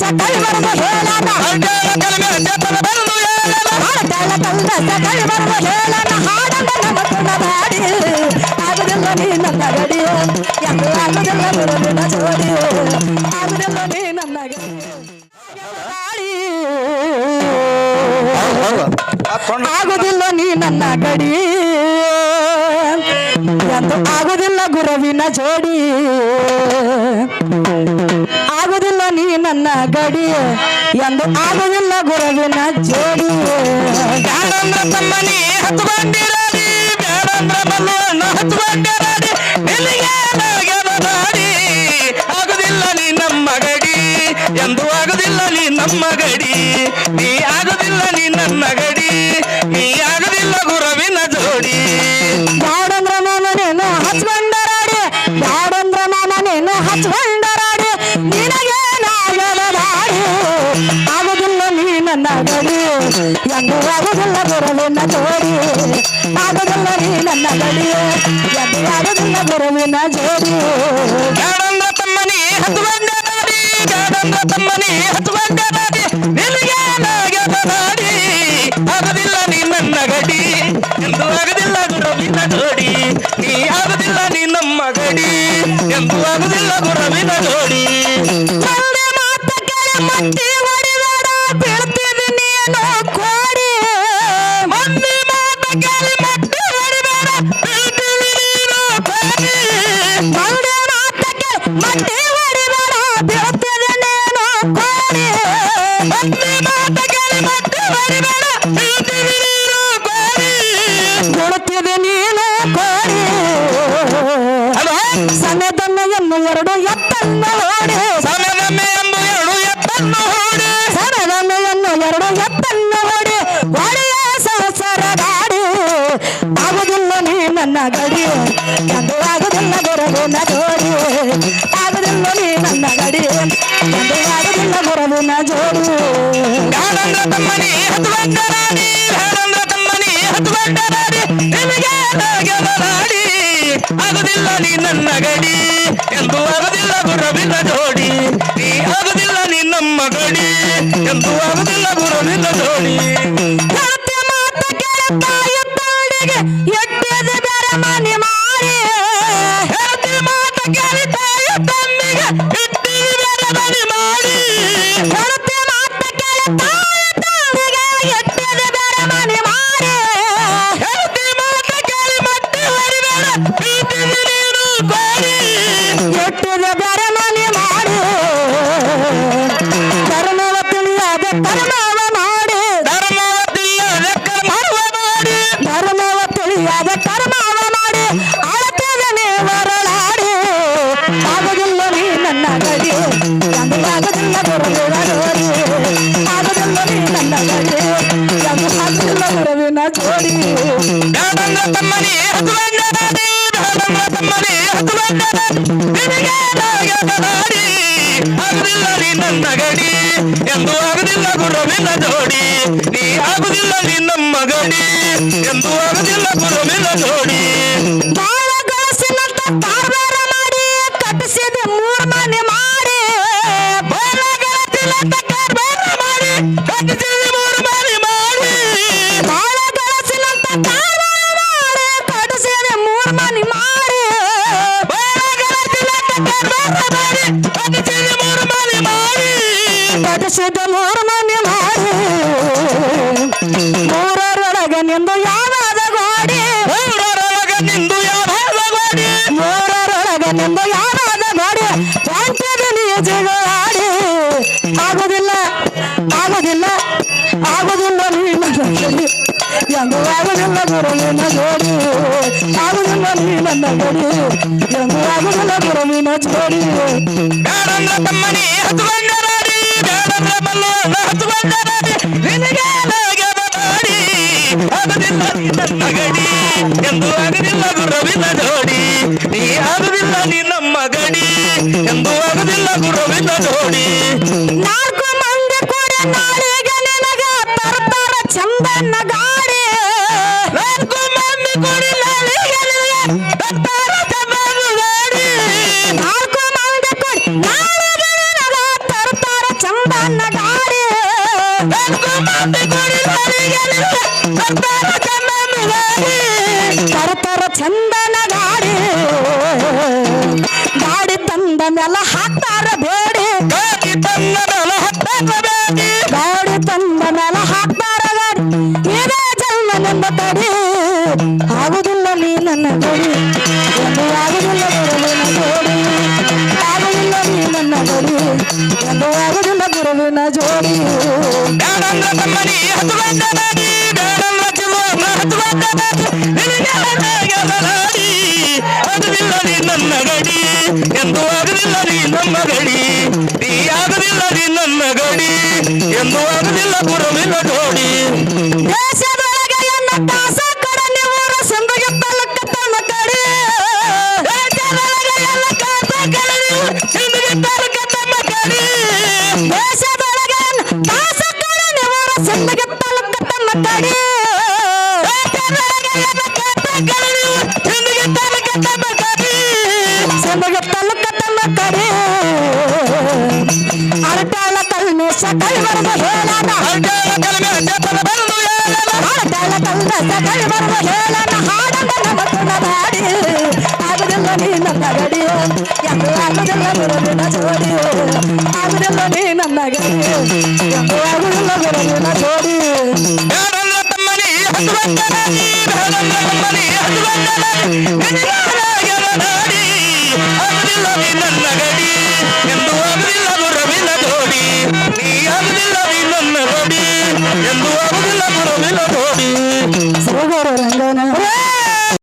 ಸಕಲ ಬರದು ಹೇಳನ ಅಡ್ಡಾಳ ಕಲಮೆ ಜಪದ ಬಂದು ಹೇಳಲ ಹಾಡಾಳ ಕಲ್ದ ಸಕಲ ಬರದು ಹೇಳನ ಹಾಡಂದ ನೀ ನನ್ನ ಗಡಿ ಎಲ್ಲ ಆಗುದಿಲ್ಲ ಗುರುವಿನ ಜೋಡಿಯೋ ನೀ ನನ್ನ ನೀ ನನ್ನ ಗಡಿ. ಎಂದು ಆಗುದಿಲ್ಲ ಗುರವಿನ ಜೋಡಿ. ನೀ ನನ್ನ ಗಡಿ ಎಂದು ಆಗುದಿಲ್ಲ ಗುರುವಿನ ಜೋಡಿ ಬ್ಯಾಡಂದ್ರ ತಮ್ಮನೇ ಹತ್ತು ಬಂದಿರಲಿ ಬ್ಯಾಡಂದ್ರ ಮಲ್ಲಣ್ಣ ಹತ್ತು ಬಂದಿರಲಿ ನಾಗ್ಯದ ದಾಡಿ ಆಗುದಿಲ್ಲ ನೀ ನಮ್ಮ ಗಡಿ ಎಂದು ಆಗುದಿಲ್ಲ ನೀ ನಮ್ಮ ಗಡಿ. ನೀ ಆಗುದಿಲ್ಲ ನೀ ನನ್ನ ಗಡಿ, ನೀ ಆಗುದಿಲ್ಲ ಗುರುವಿನ ಜೋಡಿ. ಆಗುದಿಲ್ಲ ಬರವಿನ ಜೋಡಿ. ಆಗುದಿಲ್ಲ ನೀ ನನ್ನ ಎಂದು ಆಗುದಿಲ್ಲ ಬರವಿನ ಜೋಡಿ. ಗಾಡಂದ್ರ ತಮ್ಮನಿ ಹತ್ತು ಬಂದಿರಲಿ ಗಾಡಂದ್ರ ತಮ್ಮನಿ ಹತ್ತು ಬಂದಿರಲಿ ನಿಲ್ಲಿಗೆ ನಾಗ್ಯದ ದಾಡಿ ಆಗುದಿಲ್ಲ ನೀ ನನ್ನ ಗಡಿ. ಎಂದು ಆಗುದಿಲ್ಲ ಗುರುವಿನ ಜೋಡಿ. ನೀ ಆಗದಿಲ್ಲ ನೀ ನಮ್ಮ ಗಡಿ. ಎಂದು ಆಗುದಿಲ್ಲ ಗುರುವಿನ ಜೋಡಿ. ಮಾತ ಕೇಳಿ ಮಟ್ಟಿ ಹೊಡಿಬೇಡ. ಬೀಳ್ತಿದಿ ನನ್ನ ಗಡಿ ಎಂದು ಆಗುದಿಲ್ಲ ಗುರುವಿನ ಜೋಡಿ ಆಗುದಿಲ್ಲ ಗುರುವಿನ ಜೋಡಿ. ಬ್ಯಾಡಂದ್ರ ತಮ್ಮನಿ ಹತ್ತು ಬಂದರಾಡಿ ಬ್ಯಾಡಂದ್ರ ತಮ್ಮನಿ ಹತ್ತು ಬಂದರಾಡಿ ನಿನಗೆ ನಾಗ್ಯದ ನಾಡಿ ಆಗುದಿಲ್ಲ ನೀ ನನ್ನ ಗಡಿ ಎಂದು ಆಗುದಿಲ್ಲ ಗುರುವಿನ ಜೋಡಿ. ನೀ ಆಗುದಿಲ್ಲ ನೀ ನಮ್ಮ ಗಡಿ ಎಂದು ಆಗುದಿಲ್ಲ ಗುರುವಿನ ಜೋಡಿ. ಹೆಂಡತಿ ಮಾತು ಕೇಳಿ ತಾಯಿ ತಾಳಿಗೆ ನನ್ನ ಗಡಿ ಎಂದು ಆಗುದಿಲ್ಲ ಗುರುವಿನ ಜೋಡಿ ನಾಡಿ ಆಗುದಿಲ್ಲ ನೀ ನನ್ನ ಗಡಿ ಎಂದು ಆಗುದಿಲ್ಲ ಗುರುವಿನ ಜೋಡಿ ಕಟ್ಟಿಸಿದ ಮೂರ್. ಮನೆ ಮಾಡಿ ಮೂರರೊಳಗೆ ನಿಂದು ಯಾವಾದ ಗೋಡಿ? ಊರೊಳಗ ನಿಂದು ಯಾವ ಗೋಡಿ? ಮೂರರೊಳಗೆ ನಿಂದು ಯಾವಾದ ಗೋಡಿ? ಪಂಚದ ನೀಜಿಗ ಆಡಿ. ಆಗುದಿಲ್ಲ ಆಗುದಿಲ್ಲ ಆಗುದಿಲ್ಲ ನೀನು ಎಂದು ಆಗುದಿಲ್ಲ ಗುರುವಿನ ಜೋಡಿ. ಆಗುದಿಲ್ಲ ನೀ ನನ್ನ ಗಡಿ ಎಂದು ಆಗುದಿಲ್ಲ ಗುರುವಿನ ಜೋಡಿ. ಬ್ಯಾಡಂದ್ರ ತಮ್ಮನೇ ಹತ್ತು ಬಂದರಾಡಿ ಎಂದು ಜೋಡಿ ನಮ್ಮ ಗಡಿ ಎಂದು ಆಗುದಿಲ್ಲ ಜೋಡಿ ನಾಲ್ಕು ಮಂದಿ ಕೂಡ ನಾಳೆಗೆ ನಿನಗ ತರ್ತಾರ ಚಂದ ಗಾಡಿ ತರತರ ಚಂದನ ಗಾಡಿ. ಗಾಡಿ ತಂದ ಮೇಲೆ ಹಾಕ್ತಾರ ಬೇಡಿ. ಗಾಡಿ ತಂದ ಮೇಲೆ ಹಾಕ್ತಾರ ಗಾಡಿ ಇದೇ ಜನ್ಮ ತಡಿ. ಆಗುದಿಲ್ಲ ನೀ ನನ್ನ ಗಡಿ ಎಂದು ಆಗುದಿಲ್ಲ ಗುರುವಿನ ಜೋಡಿ. ಆಗುದಿಲ್ಲ ನೀ ನನ್ನ ಗಡಿ ಎಂದು ಆಗುದಿಲ್ಲ ಗುರುವಿನ ಜೋಡಿ. ತಮ್ಮನಿ ಹತ್ತುವಂದನಾಡಿ ಬೇಡಂದ್ರ ಚಿಲುವನ್ನ ಹತ್ತುವಂದನಾಡಿ ನಿನಗಾಗಲಾಡಿ ಅದುವಿಲ್ಲ ನೀ ನನ್ನ ಗಡಿ ಎಂದು ಆಗುದಿಲ್ಲ ನೀ ನಮ್ಮ ಗಡಿ ನೀ ಆಗುದಿಲ್ಲ ನೀ ನನ್ನ ಗಡಿ ಎಂದು ಆಗುದಿಲ್ಲ ಪುರವಿಲ್ಲ ಜೋಡಿ ತಮ್ಮ ಸಿಂದಗಿ ತಾಲೂಕ ತನ್ನ ಕಡೆ ಅರಟಾಳ ಕಲ್ಮೇಶ ಕೈ ಬರದು ಹೇಳಾನ ಅರಟಾಳ ಕಲ್ಮೇಶ ಕೈ ಬರದು ಹೇಳಾನ ಹಾಡಂಗ ನಮತನ ಬಾಡಿ ನೀ ನನ್ನ ಗಡಿಯೋ ಎಂದು ಆಗುದಿಲ್ಲ ಗುರುವಿನ ಜೋಡಿಯೋ ಆಗುದಿಲ್ಲ ನೀ ನನ್ನ ಗಡಿಯೋ ಎಂದು ಆಗುದಿಲ್ಲ ಗುರುವಿನ ಜೋಡಿ. ಬೇಡಂದ್ರ ತಮ್ಮನಿ ಹತ್ತುವಂದನಾಡಿ ಬೇಡಂದ್ರ ತಮ್ಮನಿ ಹತ್ತುವಂದನಾಡಿ ನಾಡಿ ಆಗುದಿಲ್ಲ ನೀ ನನ್ನ